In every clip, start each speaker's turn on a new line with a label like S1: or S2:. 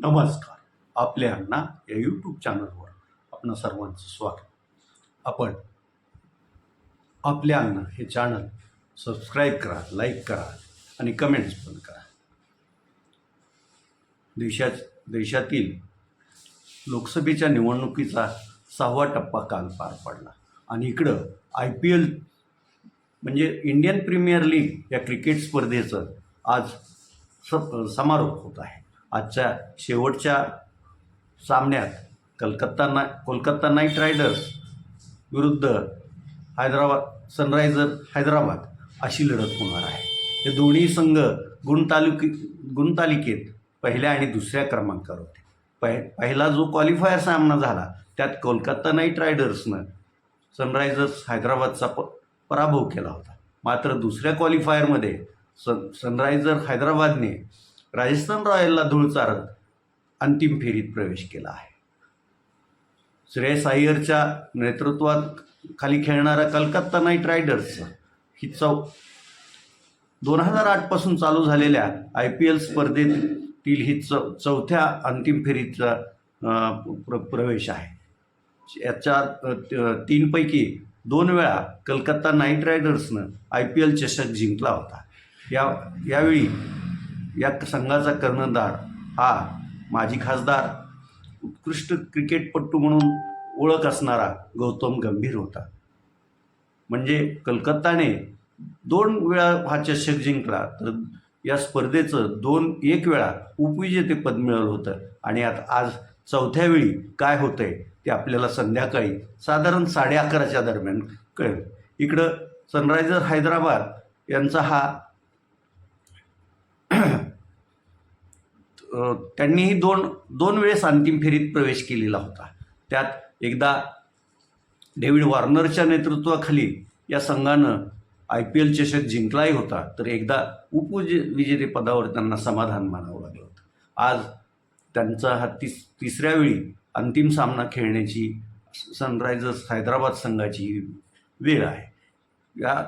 S1: नमस्कार. आपल्या अण्णा या यूट्यूब चॅनलवर आपण सर्वांचं स्वागत. आपण आपल्या अण्णा हे चॅनल सबस्क्राईब करा लाईक करा आणि कमेंट्स पण करा. देशात देशातील लोकसभेच्या निवडणुकीचा सहावा टप्पा काल पार पडला आणि इकडं आय पी एल म्हणजे इंडियन प्रीमियर लीग या क्रिकेट स्पर्धेचं आज स समारोप होत आहे. आजच्या शेवटच्या सामन्यात कलकत्ता ना कोलकाता नाईट रायडर्स विरुद्ध हैदराबाद सनरायझर हैदराबाद अशी लढत होणार आहे. हे दोन्ही संघ गुणतालुकी गुणतालिकेत पहिल्या आणि दुसऱ्या क्रमांकावर होते. पहि पहिला जो क्वालिफायर सामना झाला त्यात कोलकाता नाईट रायडर्सनं सनरायझर्स हैदराबादचा प पराभव केला होता. मात्र दुसऱ्या क्वालिफायरमध्ये सन सनरायझर हैदराबादने राजस्थान रॉयलला धूळ चारत अंतिम फेरीत प्रवेश केला आहे. श्रेयस अय्यरच्या नेतृत्वात खाली खेळणारा कलकत्ता नाईट रायडर्स ही चौ दोन हजार आठपासून चालू झालेल्या आय पी एल स्पर्धेतील ही चौ चौथ्या अंतिम फेरीचा प्र प्रवेश आहे. याच्या तीनपैकी दोन वेळा कलकत्ता नाईट रायडर्सनं आय पी एल चषक जिंकला होता. या यावेळी या संघाचा कर्णधार हा माजी खासदार उत्कृष्ट क्रिकेटपटू म्हणून ओळख असणारा गौतम गंभीर होता. म्हणजे कलकत्ताने दोन वेळा हा चषक जिंकला तर या स्पर्धेचं दोन एक वेळा उपविजेतेपद मिळवलं होतं. आणि आता आज चौथ्या वेळी काय होतंय ते आपल्याला संध्याकाळी साधारण साडे अकराच्या दरम्यान कळेल. इकडं सनरायझर हैदराबाद यांचा हा त्यांनीही दोन दोन वेळेस अंतिम फेरीत प्रवेश केलेला होता. त्यात एकदा डेव्हिड वॉर्नरच्या नेतृत्वाखाली या संघानं आय पी एल चषक जिंकलाही होता तर एकदा उपविजे विजेतेपदावर त्यांना समाधान मानावं लागलं होतं. आज त्यांचा हा तिस तिसऱ्या वेळी अंतिम सामना खेळण्याची सनरायझर्स हैदराबाद संघाची वेळ आहे. या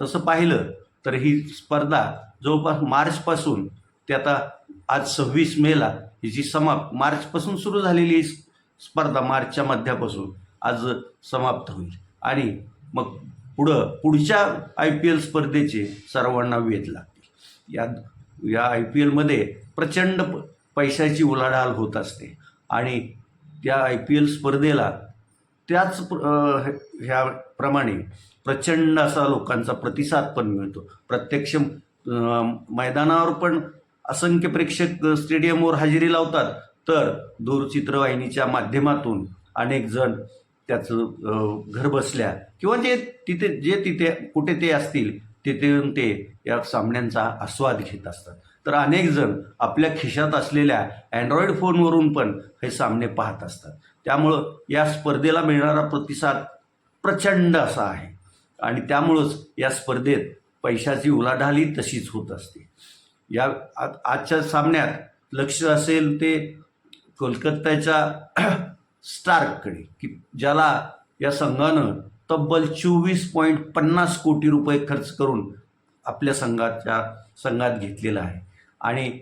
S1: तसं पाहिलं तर ही स्पर्धा जवळपास मार्चपासून ते आता आज सव्वीस मेला हिची समाप्त मार्चपासून सुरू झालेली ही स्पर्धा मार्चच्या मध्यापासून आज समाप्त होईल. आणि मग पुढं पुढच्या आय पी एल स्पर्धेचे सर्वांना वेध लागतील. या या आय पी एलमध्ये प्रचंड प पैशाची उलाढाल होत असते. आणि त्या आय पी एल स्पर्धेला त्याच प्र- अ, ह्याप्रमाणे प्रचंड असा लोकांचा प्रतिसाद पण मिळतो. प्रत्यक्ष मैदानावर पण असंख्य प्रेक्षक स्टेडियमवर हजेरी लावतात. तर दूरचित्रवाहिनीच्या माध्यमातून अनेक जण त्याचं घर बसल्या किंवा जे तिथे जे तिथे कुठे ते असतील तिथे येऊन ते या सामन्यांचा आस्वाद घेत असतात. तर अनेक जण आपल्या खिशात असलेल्या अँड्रॉइड फोनवरून पण हे सामने पाहत असतात. त्यामुळं या स्पर्धेला मिळणारा प्रतिसाद प्रचंड असा आहे. आणि त्यामुळंच या स्पर्धेत पैशाची उलाढालही तशीच होत असते. या आजच्या सामन्यात लक्ष असेल ते कोलकात्याच्या स्टार्ककडे की ज्याला या संघानं तब्बल चोवीस पॉईंट पन्नास कोटी रुपये खर्च करून आपल्या संघाच्या संघात घेतलेला आहे. आणि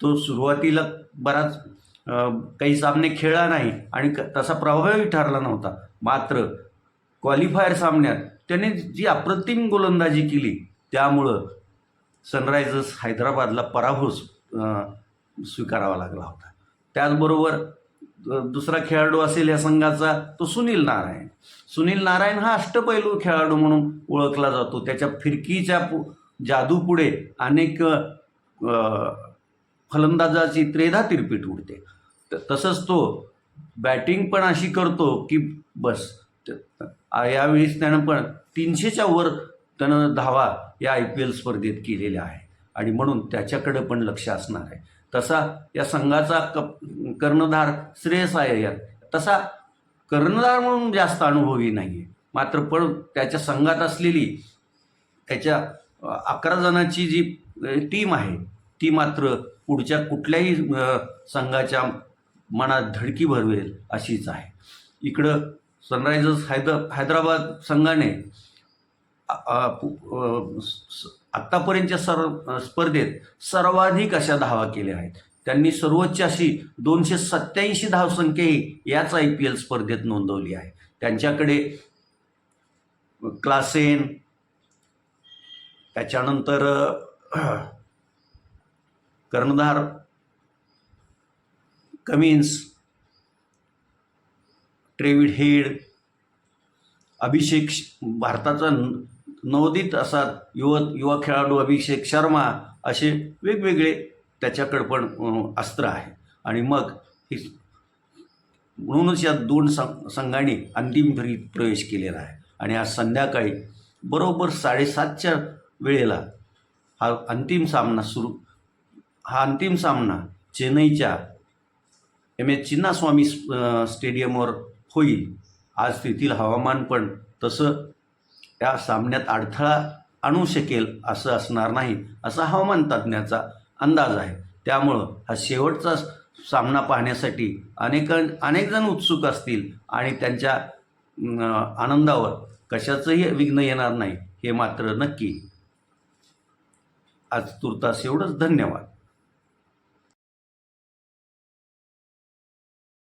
S1: तो सुरुवातीला बराच काही सामने खेळला नाही आणि क- तसा प्रभावी ठरला नव्हता. मात्र क्वालिफायर सामन्यात त्याने जी अप्रतिम गोलंदाजी केली त्यामुळं सनरायझर्स हैदराबादला पराभव स्वीकारावा लागला होता. त्याचबरोबर दुसरा खेळाडू असेल या संघाचा तो सुनील नारायण. सुनील नारायण हा अष्टपैलू खेळाडू म्हणून ओळखला जातो. त्याच्या फिरकीच्या पु जादूपुढे अनेक फलंदाजाची त्रेधा तिरपीट उडते. त- तसंच तो बॅटिंग पण अशी करतो की बस यावेळीच त्यानं पण तीनशेच्या वर त्यानं धावा या आय पी एल स्पर्धेत केलेल्या आहे. आणि म्हणून त्याच्याकडं पण लक्ष असणार आहे. तसा या संघाचा कप कर्णधार श्रेयस अय्यर तसा कर्णधार म्हणून जास्त अनुभवी नाही आहे मात्र पण त्याच्या संघात असलेली त्याच्या अकरा जणांची जी टीम आहे ती मात्र पुढच्या कुठल्याही संघाच्या मनात धडकी भरवेल अशीच आहे. इकडं सनरायझर्स हैद हैदराबाद संघाने आत्तापर्यंतच्या सर स्पर्धेत सर्वाधिक अशा धावा केल्या आहेत. त्यांनी सर्वोच्च अशी दोनशे सत्याऐंशी धावसंख्याही याच आय पी एल स्पर्धेत नोंदवली आहे. त्यांच्याकडे क्लासेन त्याच्यानंतर कर्णधार कमिन्स ट्रेविड हेड अभिषेक भारताचा नवोदित असा युव युवा खेळाडू अभिषेक शर्मा असे वेगवेगळे त्याच्याकडं पण अस्त्र आहे. आणि मग ही म्हणूनच या दोन सं संघांनी अंतिम फेरीत प्रवेश केलेला आहे. आणि आज संध्याकाळी बरोबर साडेसातच्या वेळेला हा अंतिम सामना सुरू हा अंतिम सामना चेन्नईच्या एम एच चिन्नास्वामी स्टेडियमवर होईल. आज तेथील हवामान पण तसं त्या सामन्यात अडथळा आणू शकेल असं असणार नाही असा हवामान तज्ज्ञाचा अंदाज आहे. त्यामुळं हा शेवटचा सामना पाहण्यासाठी अनेक अनेकजण उत्सुक असतील आणि त्यांच्या आनंदावर कशाचंही विघ्न येणार नाही हे मात्र नक्की. आज तुर्तास एवढंच. धन्यवाद.